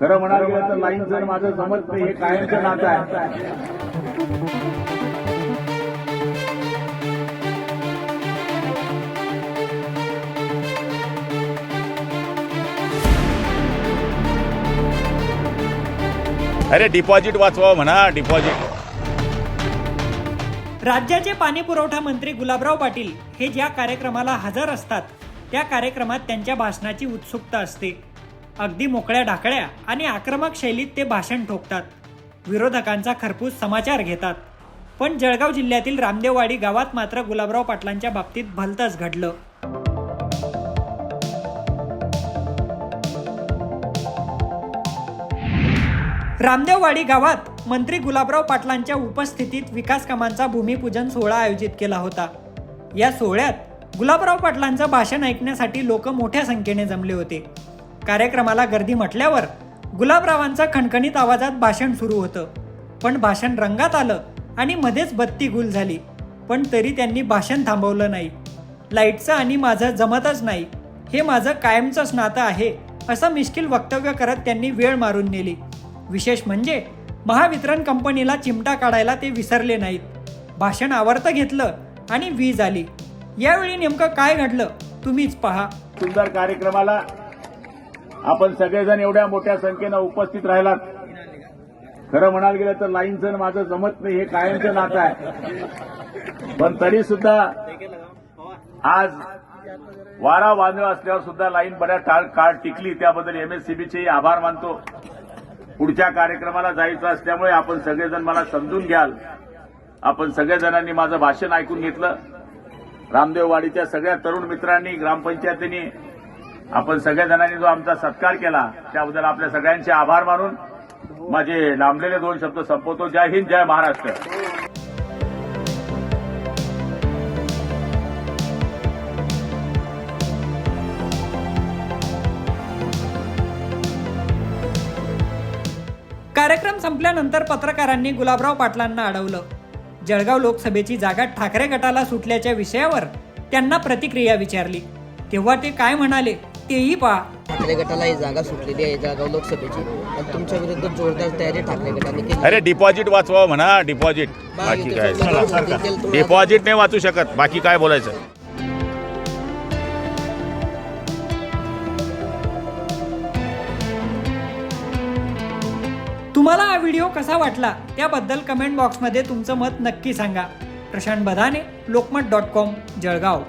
खरं म्हणायला गेलं तर लाईन जर माझं जमत नाही हे कायमचं नातं आहे. अरे डिपॉझिट वाचवा म्हणा डिपॉझिट राज्याचे पाणी पुरवठा मंत्री गुलाबराव पाटील हे ज्या कार्यक्रमाला हजर असतात त्या कार्यक्रमात त्यांच्या भाषणाची उत्सुकता असते. अगदी मोकळ्या ढाकळ्या आणि आक्रमक शैलीत ते भाषण ठोकतात. विरोधकांचा खरपूस समाचार घेतात. पण जळगाव जिल्ह्यातील रामदेववाडी गावात मात्र गुलाबराव पाटलांच्या बाबतीत भलतंच घडलं. रामदेववाडी गावात मंत्री गुलाबराव पाटलांच्या उपस्थितीत विकास कामांचा भूमिपूजन सोहळा आयोजित केला होता. या सोहळ्यात गुलाबराव पाटलांचं भाषण ऐकण्यासाठी लोक मोठ्या संख्येने जमले होते. कार्यक्रमाला गर्दी म्हटल्यावर गुलाबरावांचं खणखणीत आवाजात भाषण सुरू होतं. पण भाषण रंगात आलं आणि मध्येच बत्ती गुल झाली. पण तरी त्यांनी भाषण थांबवलं नाही. लाईटचं आणि माझं जमतच नाही. हे माझं कायमचंच नातं आहे असं मिश्किल वक्तव्य करत त्यांनी वेळ मारून नेली. विशेष म्हणजे महावितरण कंपनीला चिमटा काढायला ते विसरले नाहीत. भाषण आवर्त घेतलं आणि वीज आली. यावेळी नेमकं काय घडलं तुम्हीच पहा. सुंदर कार्यक्रमाला आपण सगळेजण एवढ्या मोठ्या संख्येनं उपस्थित राहिलात. खरं म्हणायला गेलं तर लाईनचं माझं जमत नाही हे कायमचं नातं आहे. पण तरी सुद्धा आज वारा वादळ असल्यावर सुद्धा लाईन बऱ्याच काळ काळ टिकली. त्याबद्दल एमएससीबीचे आभार मानतो. पुढच्या कार्यक्रमाला जायचं असल्यामुळे आपण सगळेजण मला समजून घ्याल. आपण सगळेजणांनी माझं भाषण ऐकून घेतलं. रामदेववाडीच्या सगळ्या तरुण मित्रांनी ग्रामपंचायतींनी आपण सगळ्या जणांनी जो आमचा सत्कार केला त्याबद्दल आपल्या सगळ्यांचे आभार मानून माझे लांबलेले दोन शब्द संपवतो. जय हिंद जय महाराष्ट्र. कार्यक्रम संपल्यानंतर पत्रकारांनी गुलाबराव पाटलांना अडवलं. जळगाव लोकसभेची जागा ठाकरे गटाला सुटल्याच्या विषयावर त्यांना प्रतिक्रिया विचारली. तेव्हा ते काय म्हणाले? तेही पहा. ठाकरे गटाला ही जागा सुटलेली आहे जळगाव लोकसभेची. आणि तुमच्या विरुद्ध जोरदार तयारी ठाकरे गटाने केली. अरे डिपॉझिट वाचवा म्हणा डिपॉझिट. बाकी काय? डिपॉझिट नाही वाचू शकत. बाकी काय बोलायचं? तुम्हाला हा व्हिडिओ कसा वाटला त्याबद्दल कमेंट बॉक्समध्ये तुमचं मत नक्की सांगा. प्रशांत बधाने लोकमत डॉट कॉम जळगाव.